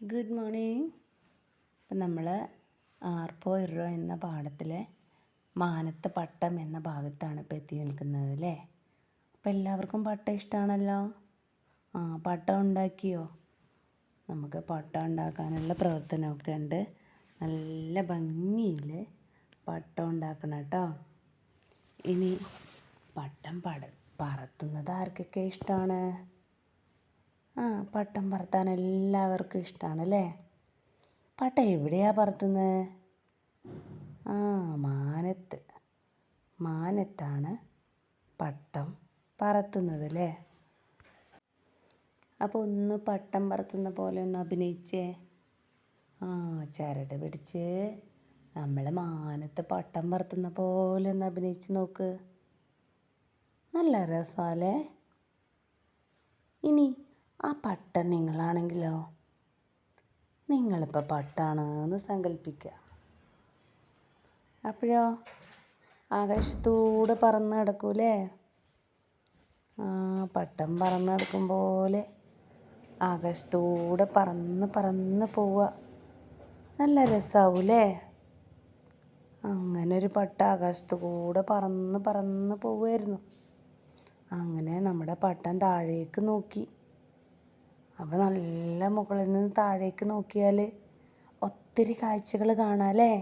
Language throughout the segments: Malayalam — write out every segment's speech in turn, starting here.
ഗുഡ് മോർണിംഗ് അപ്പം നമ്മൾ ആർപ്പോ ഇറോ എന്ന പാഠത്തിലെ മാനത്ത് പട്ടം എന്ന ഭാഗത്താണ് ഇപ്പോൾ എത്തി നിൽക്കുന്നത് അല്ലേ? അപ്പോൾ എല്ലാവർക്കും പട്ടം ഇഷ്ടമാണല്ലോ ആ പട്ടം ഉണ്ടാക്കിയോ? നമുക്ക് പട്ടം ഉണ്ടാക്കാനുള്ള പ്രവർത്തനമൊക്കെ ഉണ്ട്. നല്ല ഭംഗിയിൽ പട്ടം ഉണ്ടാക്കണം കേട്ടോ. ഇനി പട്ടം പട പറത്തുന്നത് ആർക്കൊക്കെ ഇഷ്ടമാണ് ആ പട്ടം പറത്താൻ എല്ലാവർക്കും ഇഷ്ടമാണ് അല്ലേ പട്ടം എവിടെയാണ് പറത്തുന്നത് ആ മാനത്ത്. മാനത്താണ് പട്ടം പറത്തുന്നത് അല്ലേ? അപ്പോൾ ഒന്ന് പട്ടം പറത്തുന്ന പോലെ ഒന്ന് അഭിനയിച്ചേ. ആ ചരട് പിടിച്ച് നമ്മളെ മാനത്ത് പട്ടം പറത്തുന്ന പോലെ ഒന്ന് അഭിനയിച്ച് നോക്ക്. നല്ല രസമല്ലേ ഇനി ആ പട്ടം നിങ്ങളാണെങ്കിലോ? നിങ്ങളിപ്പോൾ പട്ടാണെന്ന് സങ്കല്പിക്കുക അപ്പോഴോ? ആകാശത്തൂടെ പറന്ന് നടക്കൂലേ? ആ പട്ടം പറന്ന് നടക്കും പോലെ ആകാശത്തൂടെ പറന്ന് പറന്ന് പോവുക നല്ല രസമാവൂലേ അങ്ങനെ ഒരു പട്ട ആകാശത്ത് കൂടെ പറന്ന് പറന്ന് പോവുമായിരുന്നു അങ്ങനെ നമ്മുടെ പട്ടം താഴേക്ക് നോക്കി. അപ്പോൾ നല്ല മുകളിൽ നിന്ന് താഴേക്ക് നോക്കിയാൽ ഒത്തിരി കാഴ്ചകൾ കാണാമല്ലേ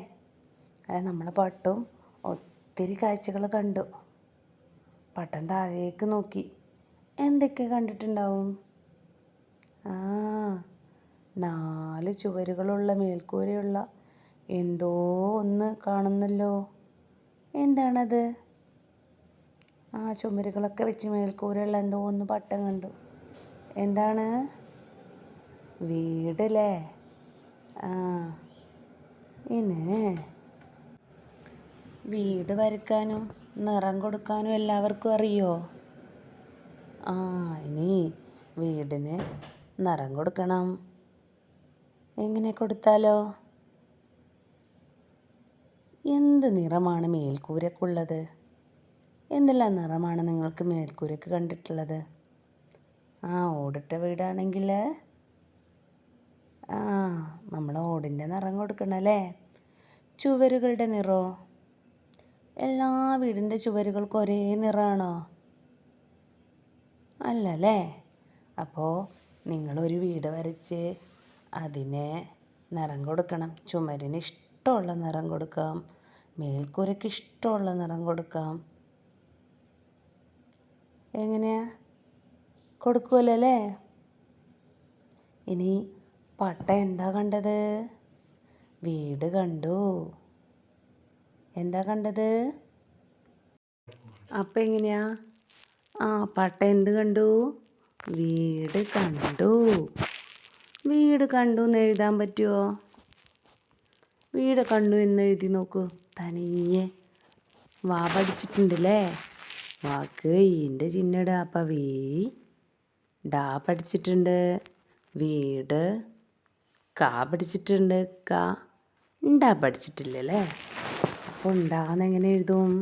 അതെ നമ്മൾ പട്ടും ഒത്തിരി കാഴ്ചകൾ കണ്ടു. പട്ടം താഴേക്ക് നോക്കി. എന്തൊക്കെ കണ്ടിട്ടുണ്ടാവും? ആ നാല് ചുവരുകളുള്ള മേൽക്കൂരയുള്ള എന്തോ ഒന്ന് കാണുന്നല്ലോ. എന്താണത്? ആ ചുമരുകളൊക്കെ വെച്ച് മേൽക്കൂരയുള്ള എന്തോ ഒന്ന് പട്ടം കണ്ടു. എന്താണ്? വീടല്ലേ? ആ ഇനി വീട് വരയ്ക്കാനും നിറം കൊടുക്കാനും എല്ലാവർക്കും അറിയോ? ആ ഇനി വീടിന് നിറം കൊടുക്കണം. എങ്ങനെ കൊടുത്താലോ? എന്ത് നിറമാണ് മേൽക്കൂരക്കുള്ളത്? എന്തെല്ലാം നിറമാണ് നിങ്ങൾക്ക് മേൽക്കൂരക്ക് കണ്ടിട്ടുള്ളത്? ആ ഓടിട്ട വീടാണെങ്കിൽ ആ നമ്മൾ ഓടിന്റെ നിറം കൊടുക്കണല്ലേ? ചുവരുകളുടെ നിറോ? എല്ലാ വീടിന്റെ ചുവരുകൾക്കും ഒരേ നിറമാണോ അല്ലല്ലേ? അപ്പോൾ നിങ്ങളൊരു വീട് വരച്ച് അതിനെ നിറം കൊടുക്കണം. ചുമരിന് ഇഷ്ടമുള്ള നിറം കൊടുക്കാം. മേൽക്കൂരയ്ക്ക് ഇഷ്ടമുള്ള നിറം കൊടുക്കാം. എങ്ങനെയാ? കൊടുക്കുമല്ലോ അല്ലേ? ഇനി പട്ട എന്താ കണ്ടത്? വീട് കണ്ടു. എന്താ കണ്ടത്? അപ്പം എങ്ങനെയാ? ആ പട്ട എന്ത് കണ്ടു? വീട് കണ്ടു. വീട് കണ്ടു എന്ന് എഴുതാൻ പറ്റുമോ വീട് കണ്ടു എന്ന് എഴുതി നോക്കൂ. തനിയെ. വാ പഠിച്ചിട്ടുണ്ടല്ലേ? വാക്ക് ഈന്റെ ചിഹ്നട അപ്പം വീ ഡാ പഠിച്ചിട്ടുണ്ട്. വീട് കാ പഠിച്ചിട്ടുണ്ട്. കാ ഉണ്ടാ പഠിച്ചിട്ടില്ലല്ലേ? അപ്പോൾ ഉണ്ടാന്ന് എങ്ങനെ എഴുതും?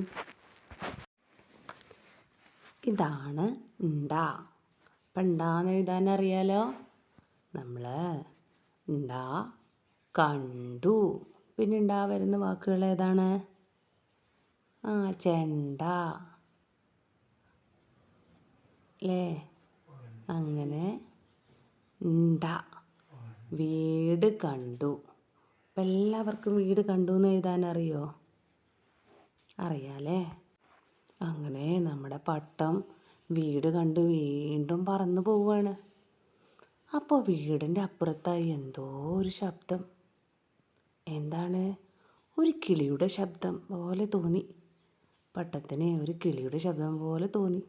ഇതാണ് ഉണ്ടാ. അപ്പം ഉണ്ടാന്ന് എഴുതാൻ അറിയാലോ? നമ്മൾ ഉണ്ടാ കണ്ടു. പിന്നെ ഉണ്ടാ വരുന്ന വാക്കുകൾ ഏതാണ്? ആ ചെണ്ട. അല്ലേ അങ്ങനെ. ഉണ്ടാ. വീട് കണ്ടു. അപ്പം എല്ലാവർക്കും വീട് കണ്ടു എന്ന് എഴുതാൻ അറിയോ അറിയാലേ അങ്ങനെ നമ്മുടെ പട്ടം വീട് കണ്ട് വീണ്ടും പറന്നു പോവുകയാണ് അപ്പോൾ വീടിന്റെ അപ്പുറത്തായി എന്തോ ഒരു ശബ്ദം. എന്താണ്? ഒരു കിളിയുടെ ശബ്ദം പോലെ തോന്നി. പട്ടത്തിന് ഒരു കിളിയുടെ ശബ്ദം പോലെ തോന്നി.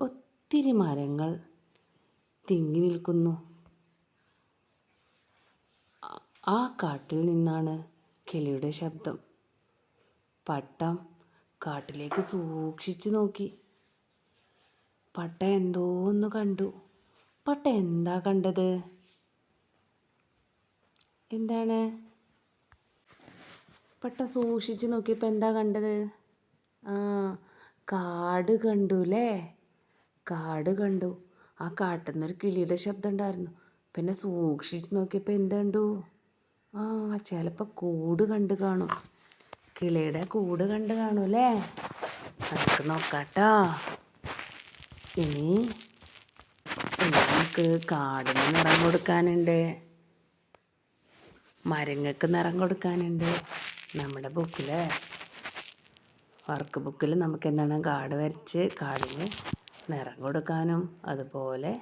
ഒത്തിരി മരങ്ങൾ തിങ്ങി നിൽക്കുന്നു. ആ കാട്ടിൽ നിന്നാണ് കിളിയുടെ ശബ്ദം. പട്ടം കാട്ടിലേക്ക് സൂക്ഷിച്ചു നോക്കി. പട്ട എന്തോ ഒന്ന് കണ്ടു. പട്ട എന്താ കണ്ടത്? എന്താണ്? പട്ട സൂക്ഷിച്ചു നോക്കിയപ്പോൾ എന്താ കണ്ടത്? ആ കാട് കണ്ടു അല്ലേ കാട് കണ്ടു. ആ കാട്ടിൽ നിന്നൊരു കിളിയുടെ ശബ്ദം ഉണ്ടായിരുന്നു. പിന്നെ സൂക്ഷിച്ച് നോക്കിയപ്പോൾ എന്ത് കണ്ടു? ആ ചിലപ്പോൾ കൂട് കണ്ട് കാണും. കിളിയുടെ കൂട് കണ്ട് കാണും അല്ലേ നമുക്ക് നോക്കാട്ടോ. ഇനി നമുക്ക് കാടിന് നിറം കൊടുക്കാനുണ്ട്. മരങ്ങൾക്ക് നിറം കൊടുക്കാനുണ്ട്. നമ്മുടെ ബുക്കിൽ വർക്ക് ബുക്കിൽ നമുക്ക് എന്താണ് കാട് വരച്ച് കാടിന് നിറം കൊടുക്കാനും അതുപോലെ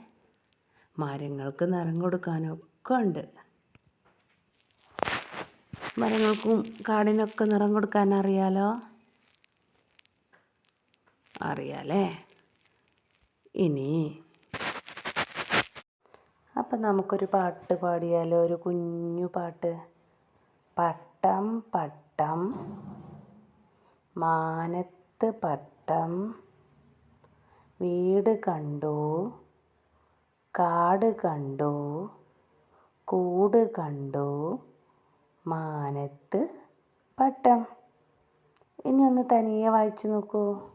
മരങ്ങൾക്ക് നിറം കൊടുക്കാനും ഒക്കെ ഉണ്ട്. മരങ്ങൾക്കും കാടിനൊക്കെ നിറം കൊടുക്കാൻ അറിയാലോ? അറിയാലേ? ഇനി. അപ്പം നമുക്കൊരു പാട്ട് പാടിയാലോ? ഒരു കുഞ്ഞു പാട്ട്. പട്ടം പട്ടം. മാനത്ത് പട്ടം. വീട് കണ്ടു. കാട് കണ്ടു. കൂട് കണ്ടു. മാനത്ത് പട്ടം. ഇനി ഒന്ന് തനിയെ വായിച്ചു നോക്കൂ.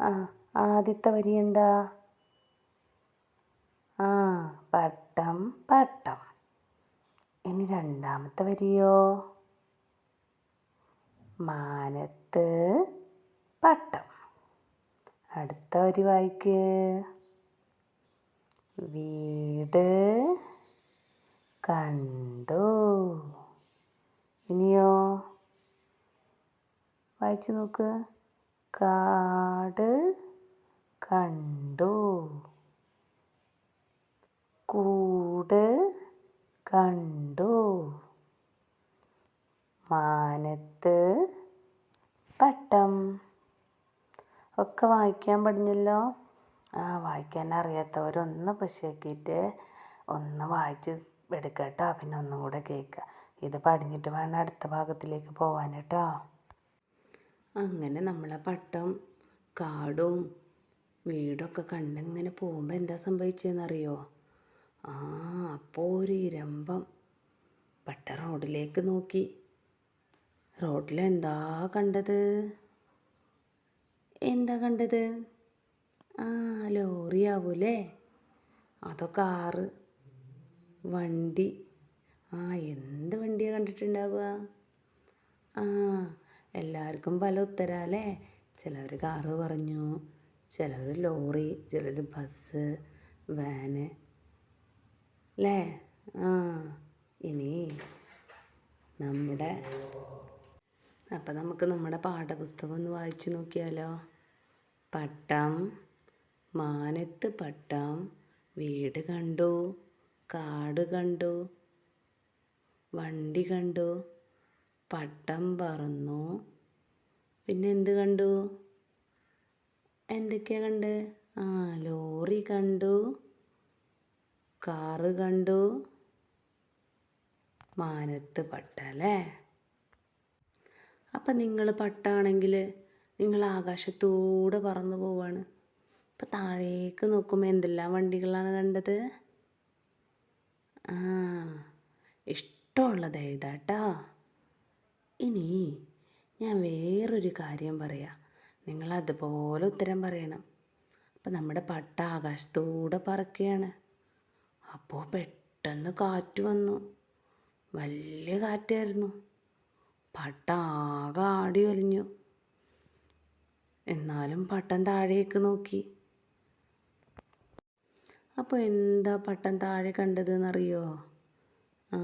ആ ആദ്യത്തെ വരി എന്താ? ആ പട്ടം പട്ടം. ഇനി രണ്ടാമത്തെ വരിയോ? മാനത്ത് പട്ടം. അടുത്ത വരി വായിക്ക്. വീട് കണ്ടു. ഇനിയോ? വായിച്ചു നോക്ക്. കാട് കണ്ടു. കൂട് കണ്ടു. മാനത്ത് പട്ടം. ഒക്കെ വായിക്കാൻ പഠിഞ്ഞല്ലോ ആ വായിക്കാൻ അറിയാത്തവരൊന്ന് പശയാക്കിയിട്ട് ഒന്ന് വായിച്ച് എടുക്കട്ടോ. പിന്നെ ഒന്നും കൂടെ കേൾക്കുക ഇത് പടിഞ്ഞിട്ട് വേണം അടുത്ത ഭാഗത്തിലേക്ക് പോവാൻ കേട്ടോ. അങ്ങനെ നമ്മളെ പട്ടം കാടും വീടൊക്കെ കണ്ടിങ്ങനെ പോകുമ്പോൾ എന്താ സംഭവിച്ചതെന്നറിയോ ആ അപ്പോൾ ഒരു ഇരമ്പം പട്ട റോഡിലേക്ക് നോക്കി. റോഡിലെന്താ കണ്ടത്? എന്താ കണ്ടത്? ആ ലോറിയാവൂലേ? അതോ കാറ് വണ്ടി. ആ എന്ത് വണ്ടിയാണ് കണ്ടിട്ടുണ്ടാവുക? ആ എല്ലാവർക്കും പല ഉത്തരാലേ ചിലവർ കാറ് പറഞ്ഞു ചിലർ ലോറി ചിലർ ബസ് വാന് അല്ലേ? ആ ഇനി നമ്മുടെ അപ്പം നമുക്ക് നമ്മുടെ പാഠപുസ്തകം ഒന്ന് വായിച്ചു നോക്കിയാലോ? പട്ടം മാനത്ത് പട്ടം വീട് കണ്ടു കാട് കണ്ടു വണ്ടി കണ്ടു പട്ടം പറന്നു. പിന്നെ എന്ത് കണ്ടു? എന്തൊക്കെയാ കണ്ട്? ആ ലോറി കണ്ടു കാറ് കണ്ടു. മാനത്ത് പട്ട അല്ലേ അപ്പം നിങ്ങൾ പട്ടാണെങ്കിൽ നിങ്ങൾ ആകാശത്തൂടെ പറന്നു പോവാണ്. അപ്പം താഴേക്ക് നോക്കുമ്പോൾ എന്തെല്ലാം വണ്ടികളാണ് കണ്ടത്? ആ ഇഷ്ടമുള്ളത് എഴുതാട്ടോ. ഇനി ഞാൻ വേറൊരു കാര്യം പറയാം. നിങ്ങൾ അതുപോലെ ഉത്തരം പറയണം. അപ്പം നമ്മുടെ പട്ട ആകാശത്തൂടെ പറക്കുകയാണ്. അപ്പോൾ പെട്ടെന്ന് കാറ്റ് വന്നു. വലിയ കാറ്റായിരുന്നു. പട്ട ആകെ ആടി ഒലിഞ്ഞു. എന്നാലും പട്ടൻ താഴേക്ക് നോക്കി. അപ്പോൾ എന്താ പട്ടൻ താഴെ കണ്ടതെന്നറിയോ ആ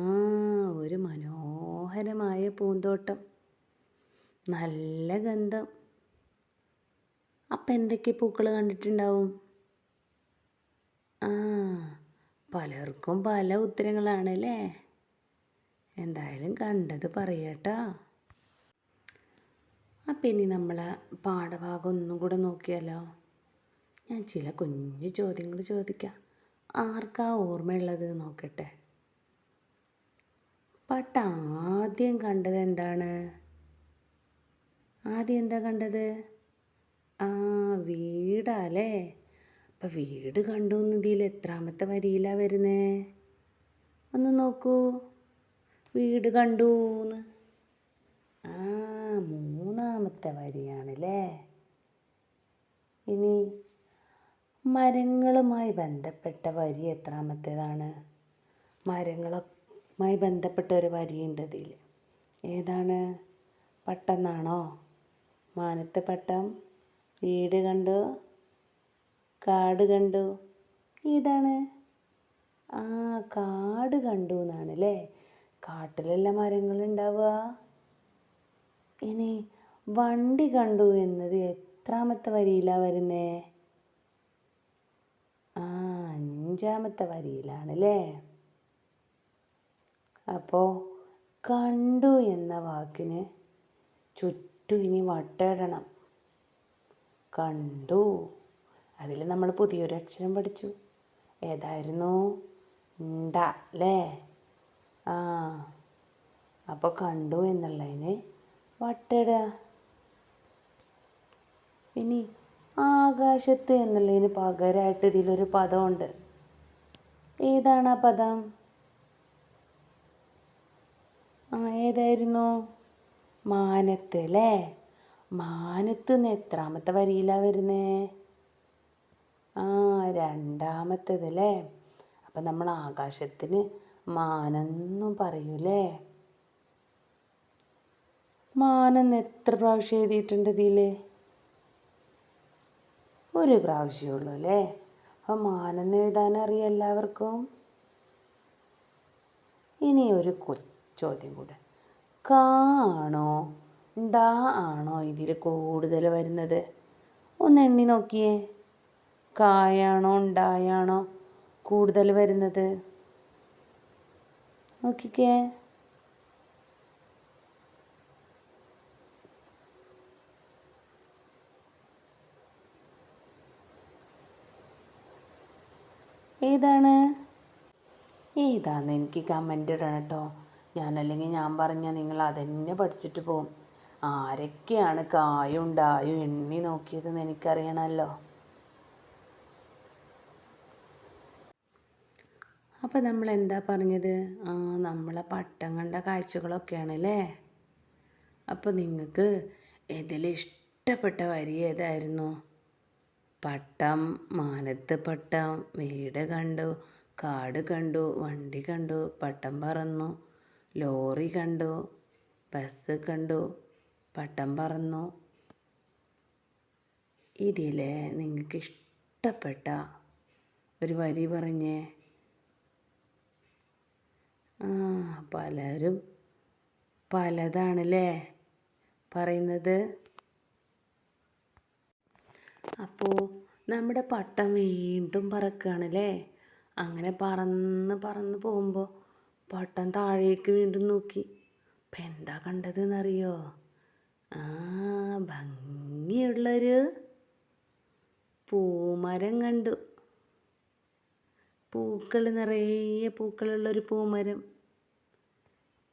ഒരു മനോഹരമായ പൂന്തോട്ടം. നല്ല ഗന്ധം. അപ്പം എന്തൊക്കെ പൂക്കൾ കണ്ടിട്ടുണ്ടാവും? ആ പലർക്കും പല ഉത്തരങ്ങളാണ് അല്ലേ എന്തായാലും കണ്ടത് പറയട്ടോ. അപ്പം ഇനി നമ്മളെ പാഠഭാഗം ഒന്നും കൂടെ നോക്കിയാലോ? ഞാൻ ചില കുഞ്ഞു ചോദ്യങ്ങൾ ചോദിക്കാം. ആർക്കാ ഓർമ്മയുള്ളത് നോക്കട്ടെ. പട്ട ആദ്യം കണ്ടത് എന്താണ്? ആദ്യം എന്താ കണ്ടത്? ആ വീടാല്ലേ? അപ്പം വീട് കണ്ടു എന്നതിൽ എത്രാമത്തെ വരിയിലാണ് വരുന്നേ? ഒന്ന് നോക്കൂ. വീട് കണ്ടൂന്ന്. ആ മൂന്നാമത്തെ വരിയാണല്ലേ? ഇനി മരങ്ങളുമായി ബന്ധപ്പെട്ട വരി എത്രാമത്തേതാണ്? മരങ്ങളുമായി ബന്ധപ്പെട്ട ഒരു വരിയുണ്ട് അതിൽ ഏതാണ്? പട്ടെന്നാണോ? മാനത്തെ പട്ടം വീട് കണ്ടു കാട് കണ്ടു. ഏതാണ്? ആ കാട് കണ്ടു എന്നാണ് അല്ലേ കാട്ടിലല്ല മരങ്ങൾ ഉണ്ടാവുക. ഇനി വണ്ടി കണ്ടു എന്നത് എത്രാമത്തെ വരിയിലാണ് വരുന്നേ? ആ അഞ്ചാമത്തെ വരിയിലാണ് അല്ലേ അപ്പോൾ കണ്ടു എന്ന വാക്കിന് ചുറ്റും ഇനി വട്ടമിടണം. കണ്ടു. അതിൽ നമ്മൾ പുതിയൊരു അക്ഷരം പഠിച്ചു. ഏതായിരുന്നു? ഉണ്ട അല്ലേ ആ. അപ്പോൾ കണ്ടു എന്നുള്ളതിന് വട്ടട ഇനി ആകാശത്ത് എന്നുള്ളതിന് പകരമായിട്ട് ഇതിലൊരു പദമുണ്ട്. ഏതാണ് ആ പദം? ആ ഏതായിരുന്നു മാനത്ത് അല്ലേ മാനത്ത് നിന്ന് എത്രാമത്തെ വരിയിലാണ് വരുന്നേ? ആ രണ്ടാമത്തേത് അല്ലേ അപ്പം നമ്മൾ ആകാശത്തിന് മാനെന്നും പറയൂലേ മാനെന്ന് എത്ര പ്രാവശ്യം എഴുതിയിട്ടുണ്ട് ഇതിൽ ഒരു പ്രാവശ്യമേ ഉള്ളൂ അല്ലേ അപ്പം മാനെന്ന് എഴുതാൻ അറിയാം എല്ലാവർക്കും. ഇനി ഒരു കൊ ചോദ്യം കൂടെ. കാ ആണോ ഡാ ആണോ ഇതിൽ കൂടുതൽ വരുന്നത്? ഒന്ന് എണ്ണി നോക്കിയേ. കായാണോ ഉണ്ടായാണോ കൂടുതൽ വരുന്നത്? നോക്കിക്കേ. ഏതാണ്? ഏതാന്ന് എനിക്ക് കമന്റ് ഇടണം കേട്ടോ ഞാനല്ലെങ്കിൽ ഞാൻ പറഞ്ഞാൽ നിങ്ങൾ അതന്നെ പഠിച്ചിട്ട് പോകും ആരൊക്കെയാണ് കായും ഉണ്ടായും എണ്ണി നോക്കിയതെന്ന് എനിക്കറിയണമല്ലോ അപ്പോൾ നമ്മൾ എന്താ പറഞ്ഞത്? ആ നമ്മളെ പട്ടം കണ്ട കാഴ്ചകളൊക്കെയാണ് അല്ലേ അപ്പോൾ നിങ്ങൾക്ക് ഇതിൽ ഇഷ്ടപ്പെട്ട വരി ഏതായിരുന്നു? പട്ടം മാനത്ത് പട്ടം വീട് കണ്ടു കാട് കണ്ടു വണ്ടി കണ്ടു പട്ടം പറന്നു. ലോറി കണ്ടു ബസ് കണ്ടു പട്ടം പറന്നു. ഇതിൽ നിങ്ങൾക്ക് ഇഷ്ടപ്പെട്ട ഒരു വരി പറഞ്ഞേ. ആ പലരും പലതാണല്ലേ പറയുന്നത്. അപ്പോൾ നമ്മുടെ പട്ടം വീണ്ടും പറക്കുകയാണല്ലേ? അങ്ങനെ പറന്ന് പറന്ന് പോകുമ്പോൾ പട്ടം താഴേക്ക് വീണ്ടും നോക്കി. അപ്പം എന്താ കണ്ടതെന്നറിയോ? ആ ഭംഗിയുള്ളൊരു പൂമരം കണ്ടു. പൂക്കൾ നിറയെ പൂക്കളുള്ളൊരു പൂമരം.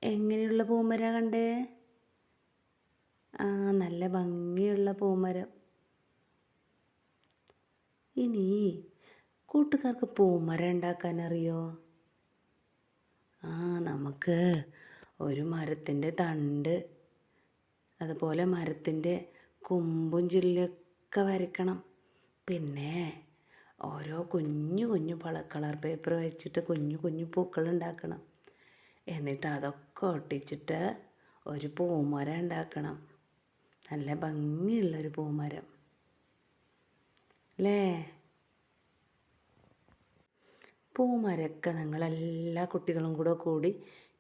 എങ്ങനെയുള്ള പൂമര കണ്ടേ? ആ നല്ല ഭംഗിയുള്ള പൂമരം. ഇനി കൂട്ടുകാർക്ക് പൂമരം ഉണ്ടാക്കാൻ അറിയോ ആ നമുക്ക് ഒരു മരത്തിന്റെ തണ്ട് അതുപോലെ മരത്തിന്റെ കൊമ്പും ചില്ലൊക്കെ വരയ്ക്കണം. പിന്നെ ഓരോ കുഞ്ഞു കുഞ്ഞു പള കളർ പേപ്പർ വെച്ചിട്ട് കുഞ്ഞു കുഞ്ഞു പൂക്കൾ ഉണ്ടാക്കണം. എന്നിട്ട് അതൊക്കെ ഒട്ടിച്ചിട്ട് ഒരു പൂമരം ഉണ്ടാക്കണം. നല്ല ഭംഗിയുള്ളൊരു പൂമരം. അല്ലേ? പൂമരമൊക്കെ നിങ്ങളെല്ലാ കുട്ടികളും കൂടെ കൂടി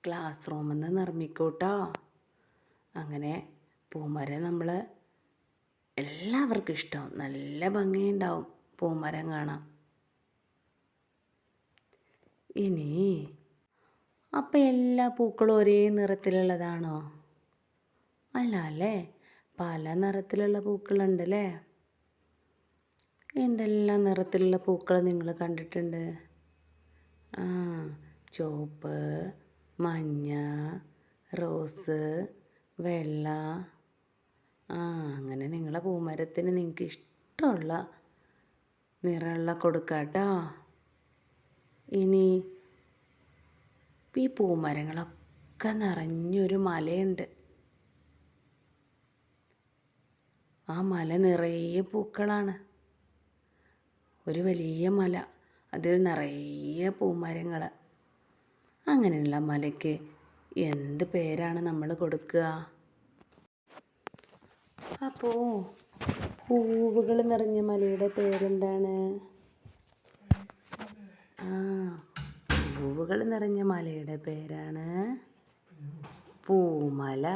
ക്ലാസ് റൂമിൽ നിന്ന് നിർമ്മിക്കൂട്ടോ. അങ്ങനെ പൂമര നമ്മൾ എല്ലാവർക്കും ഇഷ്ടം. നല്ല ഭംഗിയുണ്ടാവും പൂമരം കാണാം ഇനി അപ്പം എല്ലാ പൂക്കളും ഒരേ നിറത്തിലുള്ളതാണോ? അല്ല അല്ലേ പല നിറത്തിലുള്ള പൂക്കളുണ്ടല്ലേ? എന്തെല്ലാം നിറത്തിലുള്ള പൂക്കൾ നിങ്ങൾ കണ്ടിട്ടുണ്ട്? ചുവപ്പ് മഞ്ഞ റോസ് വെള്ള. ആ അങ്ങനെ നിങ്ങളെ പൂമരത്തിന് നിങ്ങൾക്ക് ഇഷ്ടമുള്ള നിറമുള്ള കൊടുക്കാട്ടോ ഇനി ഈ പൂമരങ്ങളൊക്കെ നിറഞ്ഞൊരു മലയുണ്ട്. ആ മല നിറയെ പൂക്കളാണ്. ഒരു വലിയ മല. അതിൽ നിറയെ പൂമരങ്ങൾ. അങ്ങനെയുള്ള മലയ്ക്ക് എന്ത് പേരാണ് നമ്മൾ കൊടുക്കുക? അപ്പോൾ പൂവുകൾ നിറഞ്ഞ മലയുടെ പേരെന്താണ്? ആ പൂവുകൾ നിറഞ്ഞ മലയുടെ പേരാണ് പൂമല.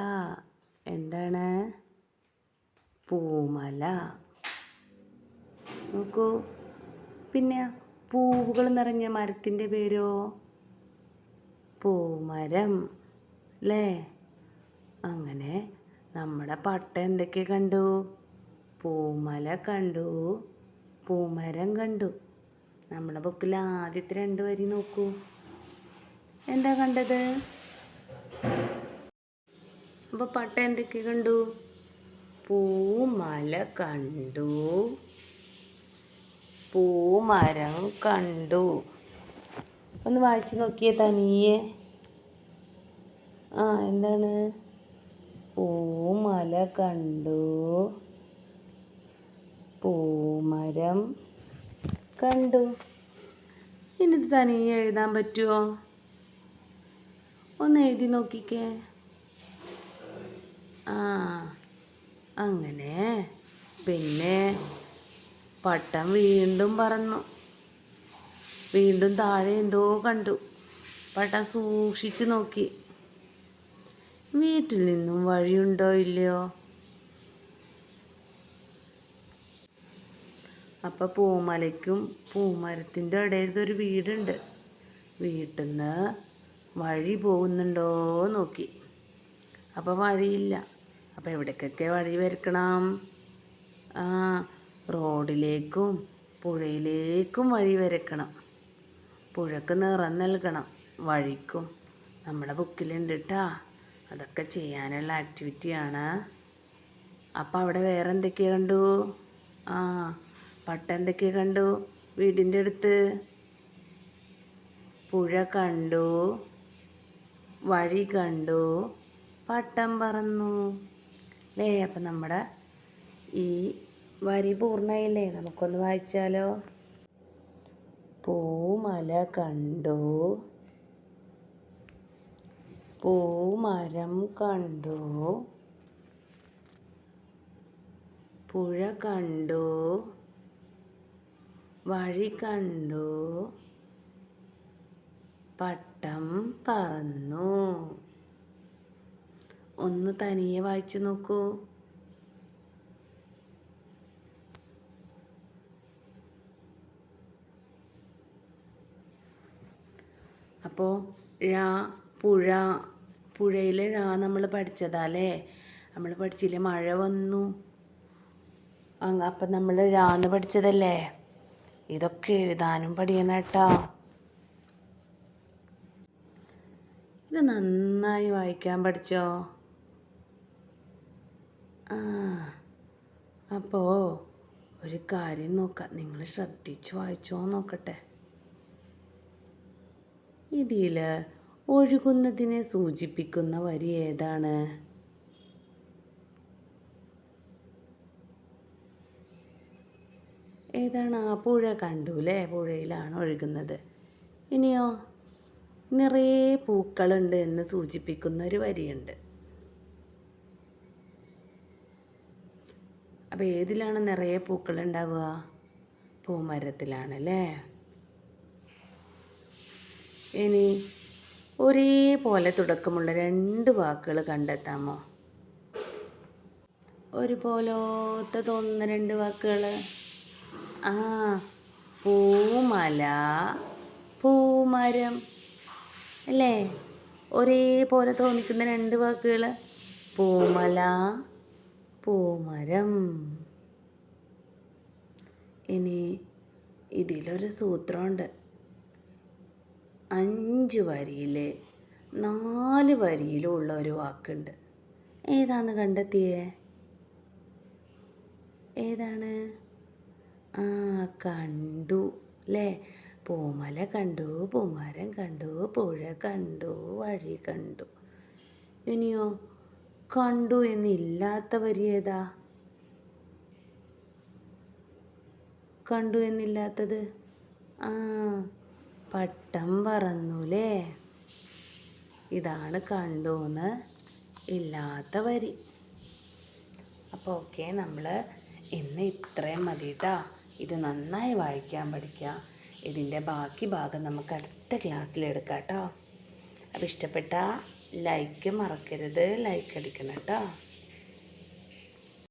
എന്താണ്? പൂമല. നോക്കൂ. പിന്നെ പൂവുകൾ നിറഞ്ഞ മരത്തിന്റെ പേരോ? പൂമരം അല്ലേ അങ്ങനെ നമ്മുടെ പട്ട എന്തൊക്കെ കണ്ടു? പൂമല കണ്ടു. പൂമരം കണ്ടു. നമ്മുടെ ബുക്കിൽ ആദ്യത്തെ രണ്ട് വരി നോക്കൂ. എന്താ കണ്ടത്? അപ്പോൾ പട്ട എന്തൊക്കെ കണ്ടു? പൂമല കണ്ടു. പൂമരം കണ്ടു. ഒന്ന് വായിച്ചു നോക്കിയേ തനിയെ. ആ എന്താണ്? പൂമല കണ്ടു. പൂമരം കണ്ടു. ഇനി ഇത് തനിയെ എഴുതാൻ പറ്റുമോ ഒന്ന് എഴുതി നോക്കിക്കേ. ആ അങ്ങനെ. പിന്നെ പട്ടം വീണ്ടും പറന്നു. വീണ്ടും താഴെ എന്തോ കണ്ടു. പട്ടം സൂക്ഷിച്ചു നോക്കി. വീട്ടിൽ നിന്നും വഴിയുണ്ടോ ഇല്ലയോ? അപ്പൊ പൂമലയ്ക്കും പൂമരത്തിന്റെ ഇടയിൽ ഒരു വീടുണ്ട്. വീട്ടിൽ നിന്ന് വഴി പോകുന്നുണ്ടോ നോക്കി. അപ്പോൾ വഴിയില്ല. അപ്പോൾ എവിടേക്കൊക്കെ വഴി വരക്കണം? ആ റോഡിലേക്കും പുഴയിലേക്കും വഴി വരക്കണം പുഴക്ക് നിറം നൽകണം. വഴിക്കും നമ്മുടെ ബുക്കിലുണ്ട് കേട്ടാ അതൊക്കെ ചെയ്യാനുള്ള ആക്ടിവിറ്റിയാണ്. അപ്പോൾ അവിടെ വേറെ എന്തൊക്കെയാ കണ്ടു? ആ പട്ട എന്തൊക്കെയാ കണ്ടു വീടിന്റെ അടുത്ത്? പുഴ കണ്ടു വഴി കണ്ടു പട്ടം പറന്നു. അല്ലേ അപ്പം നമ്മുടെ ഈ വരി പൂർണയില്ലേ? നമുക്കൊന്ന് വായിച്ചാലോ? പൂമല കണ്ടു. പൂമരം കണ്ടു. പുഴ കണ്ടു. വഴി കണ്ടു. പട്ടം പറന്നു. ഒന്ന് തനിയെ വായിച്ചു നോക്കൂ അപ്പോൾ ഴ പുഴ പുഴയിലെ ഴ നമ്മൾ പഠിച്ചതാ പഠിച്ചതല്ലേ? നമ്മൾ പഠിച്ചില്ലേ? മഴ വന്നു. അപ്പം നമ്മൾ ഴാന്ന് പഠിച്ചതല്ലേ? ഇതൊക്കെ എഴുതാനും പഠിക്കണം കേട്ടോ. ഇത് നന്നായി വായിക്കാൻ പഠിച്ചോ? ആ അപ്പോൾ ഒരു കാര്യം നോക്കാം. നിങ്ങൾ ശ്രദ്ധിച്ച് വായിച്ചോ നോക്കട്ടെ. ഇതിൽ ഒഴുകുന്നതിനെ സൂചിപ്പിക്കുന്ന വരി ഏതാണ്? ഏതാണ്? ആ പുഴ കണ്ടു അല്ലേ? പുഴയിലാണ് ഒഴുകുന്നത്. ഇനിയോ നിറയെ പൂക്കളുണ്ട് എന്ന് സൂചിപ്പിക്കുന്ന ഒരു വരിയുണ്ട്. അപ്പോൾ ഏതിലാണ് നിറയെ പൂക്കളുണ്ടാവുക പൂമരത്തിലാണല്ലേ ഇനി ഒരേപോലെ തുടക്കമുള്ള രണ്ട് വാക്കുകൾ കണ്ടെത്താമോ? ഒരുപോലത്തെ തോന്നുന്ന രണ്ട് വാക്കുകൾ. ആ പൂമല പൂമരം അല്ലേ? ഒരേപോലെ തോന്നിക്കുന്ന രണ്ട് വാക്കുകൾ. പൂമല പൂമരം. ഇനി ഇതിലൊരു സൂത്രമുണ്ട്. അഞ്ച് വരിയിൽ നാല് വരിയിലും ഉള്ള ഒരു വാക്കുണ്ട്. ഏതാന്ന് കണ്ടെത്തിയേ? ഏതാണ്? ആ കണ്ടു അല്ലേ പൂമല കണ്ടു പൂമരം കണ്ടു പുഴ കണ്ടു വഴി കണ്ടു. ഇനിയോ കണ്ടു എന്നില്ലാത്ത വരി ഏതാ? കണ്ടു എന്നില്ലാത്തത്? ആ പട്ടം പറന്നുലേ? ഇതാണ് കണ്ടൂന്ന് ഇല്ലാത്ത വരി. അപ്പോൾ ഓക്കെ നമ്മൾ ഇന്ന് ഇത്രയും മതി കേട്ടോ ഇത് നന്നായി വായിക്കാൻ പഠിക്കുക ഇതിന്റെ ബാക്കി ഭാഗം നമുക്ക് അടുത്ത ക്ലാസ്സിൽ എടുക്കാം കേട്ടോ അപ്പോൾ ഇഷ്ടപ്പെട്ട ലൈക്ക് മറക്കരുത് ലൈക്ക് അടിക്കണം കേട്ടോ